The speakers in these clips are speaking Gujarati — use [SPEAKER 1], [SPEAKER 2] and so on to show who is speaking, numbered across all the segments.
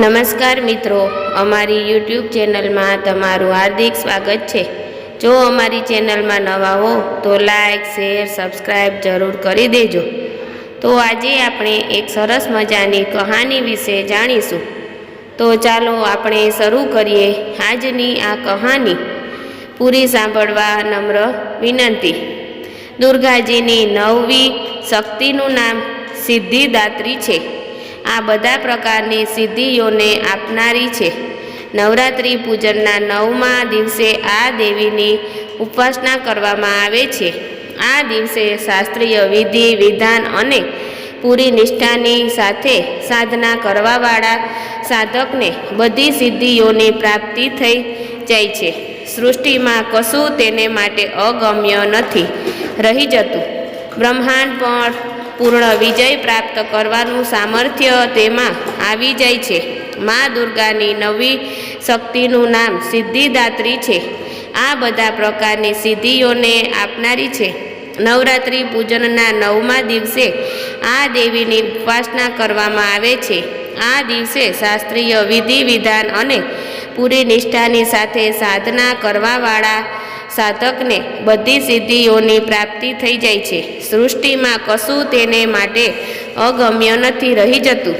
[SPEAKER 1] નમસ્કાર મિત્રો, અમારી યુટ્યુબ ચેનલમાં તમારું હાર્દિક સ્વાગત છે. જો અમારી ચેનલમાં નવા હો, તો લાઈક, શેર સબસ્ક્રાઈબ જરૂર કરી દેજો. તો આજે આપણે એક સરસ મજાની કહાની વિશે જાણીશું. તો ચાલો આપણે શરૂ કરીએ આજની આ કહાની. પૂરી સાંભળવા નમ્ર વિનંતી. દુર્ગાજીની નવવી શક્તિનું નામ સિદ્ધિદાત્રી છે. આ બધા પ્રકારની સિદ્ધિઓને આપનારી છે. નવરાત્રિ પૂજનના નવમા દિવસે આ દેવીની ઉપાસના કરવામાં આવે છે. આ દિવસે શાસ્ત્રીય વિધિ, વિધાન અને પૂરી નિષ્ઠાની સાથે સાધના કરવાવાળા સાધકને બધી સિદ્ધિઓની પ્રાપ્તિ થઈ જાય છે. સૃષ્ટિમાં કશું તેને માટે અગમ્ય નથી. રહી જતું. બ્રહ્માંડ પણ પૂર્ણ વિજય પ્રાપ્ત કરવાનું સામર્થ્ય તેમાં આવી જાય છે. મા દુર્ગાની નવી શક્તિનું નામ સિદ્ધિદાત્રી છે. આ બધા પ્રકારની સિદ્ધિઓને આપનારી છે. નવરાત્રિ પૂજનના નવમા દિવસે આ દેવીની ઉપાસના કરવામાં આવે છે. આ દિવસે શાસ્ત્રીય વિધિ વિધાન અને પૂરી નિષ્ઠાની સાથે સાધના કરવાવાળા સાધકને બધી સિદ્ધિઓની પ્રાપ્તિ થઈ જાય છે. સૃષ્ટિમાં કશું તેને માટે અગમ્ય નથી રહી જતું.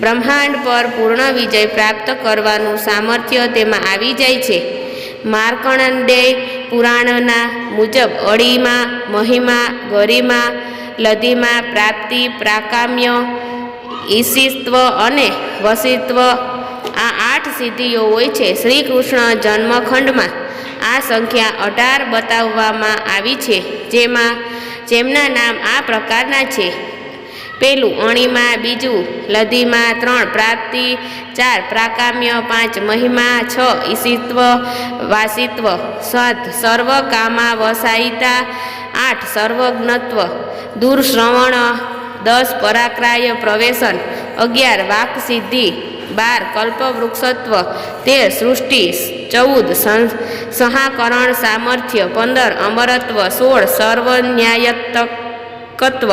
[SPEAKER 1] બ્રહ્માંડ પર પૂર્ણ વિજય પ્રાપ્ત કરવાનું સામર્થ્ય તેમાં આવી જાય છે. માર્કણંડેય પુરાણના મુજબ અળીમાં મહિમા, ગરિમા, લધિમા, પ્રાપ્તિ, પ્રાકામ્ય, ઈશિત્વ અને વસિત્વ આ આઠ સિદ્ધિઓ હોય છે. શ્રી કૃષ્ણ જન્મખંડમાં આ સંખ્યા અઢાર બતાવવામાં આવી છે, જેમાં જેમના નામ આ પ્રકારના છે. પેલું અણીમાં, બીજું લધીમાં ત્રણ પ્રાપ્તિ, ચાર પ્રાકામ્ય, પાંચ મહિમા, છ ઈશિત્વ, વાસિત્વ, સાત સર્વ વસાયિતા આઠ સર્વજ્ઞત્વ, દૂરશ્રવણ દસ પરાક્રાય પ્રવેશન, અગિયાર વાક સિદ્ધિ, બાર કલ્પવૃક્ષત્વ તેર સૃષ્ટિ, ચૌદ સહાકરણ સામર્થ્ય, પંદર અમરત્વ, સોળ સર્વન્યાયતકત્વ,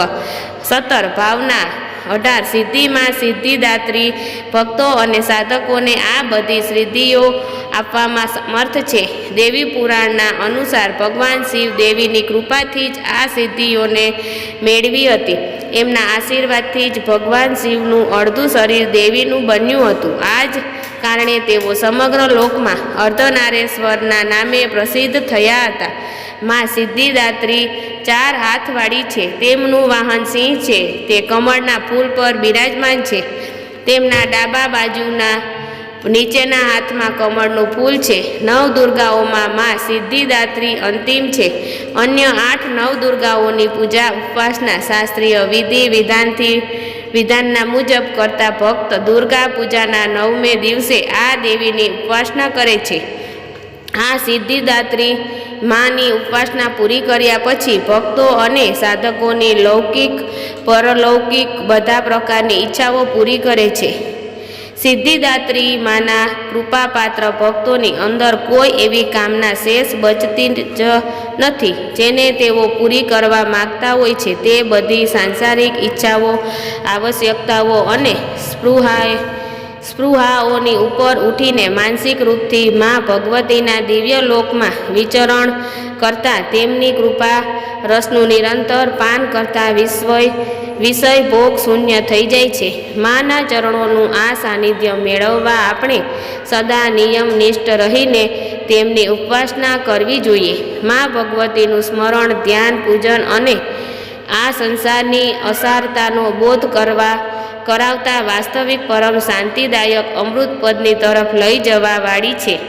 [SPEAKER 1] સત્તર ભાવના, અઢાર સિદ્ધિમાં સિદ્ધિદાત્રી, ભક્તો અને સાધકોને આ બધી સિદ્ધિઓ આપવામાં સમર્થ છે. દેવી પુરાણના અનુસાર ભગવાન શિવ દેવીની કૃપાથી જ આ સિદ્ધિઓને મેળવી હતી. એમના આશીર્વાદથી જ ભગવાન શિવનું અડધું શરીર દેવીનું બન્યું હતું. આ જ કારણે તેઓ સમગ્ર લોકમાં અર્ધનારેશ્વરના નામે પ્રસિદ્ધ થયા હતા. માં સિદ્ધિદાત્રી ચાર હાથવાળી છે. તેમનું વાહન સિંહ છે. તે કમળના ફૂલ પર બિરાજમાન છે. તેમના ડાબા બાજુના નીચેના હાથમાં કમળનું ફૂલ છે. નવ દુર્ગાઓમાં માં સિદ્ધિદાત્રી અંતિમ છે. અન્ય આઠ નવ દુર્ગાઓની પૂજા ઉપાસના શાસ્ત્રીય વિધિ વિધાનથી વિધાનના મુજબ કરતા ભક્ત દુર્ગા પૂજાના નવમે દિવસે આ દેવીની ઉપાસના કરે છે. આ સિદ્ધિદાત્રી માની ઉપાસના પૂરી કર્યા પછી ભક્તો અને સાધકોની લૌકિક, પરલૌકિક બધા પ્રકારની ઈચ્છાઓ પૂરી કરે છે. સિદ્ધિદાત્રી માના કૃપાપાત્ર ભક્તોની અંદર કોઈ એવી કામના શેષ બચતી જ નથી. જેને તેઓ પૂરી કરવા માગતા હોય છે, તે બધી સાંસારિક ઈચ્છાઓ, આવશ્યકતાઓ અને સ્પૃહાએ સ્પૃહાઓની ઉપર ઉઠીને માનસિક રૂપથી મા ભગવતીના દિવ્ય લોકમાં વિચરણ કરતા તેમની કૃપા રસનું નિરંતર પાન કરતા વિશ્વય વિષય ભોગ શૂન્ય થઈ જાય છે. માના ચરણોનું આ સાનિધ્ય મેળવવા આપણે સદા નિયમનિષ્ઠ રહીને તેમની ઉપાસના કરવી જોઈએ. મા ભગવતીનું સ્મરણ, ધ્યાન, પૂજન અને આ સંસારની અસારતાનો બોધ કરવા કરાવતા વાસ્તવિક પરમ શાંતિદાયક અમૃત પદની તરફ લઈ જવા વાળી છે.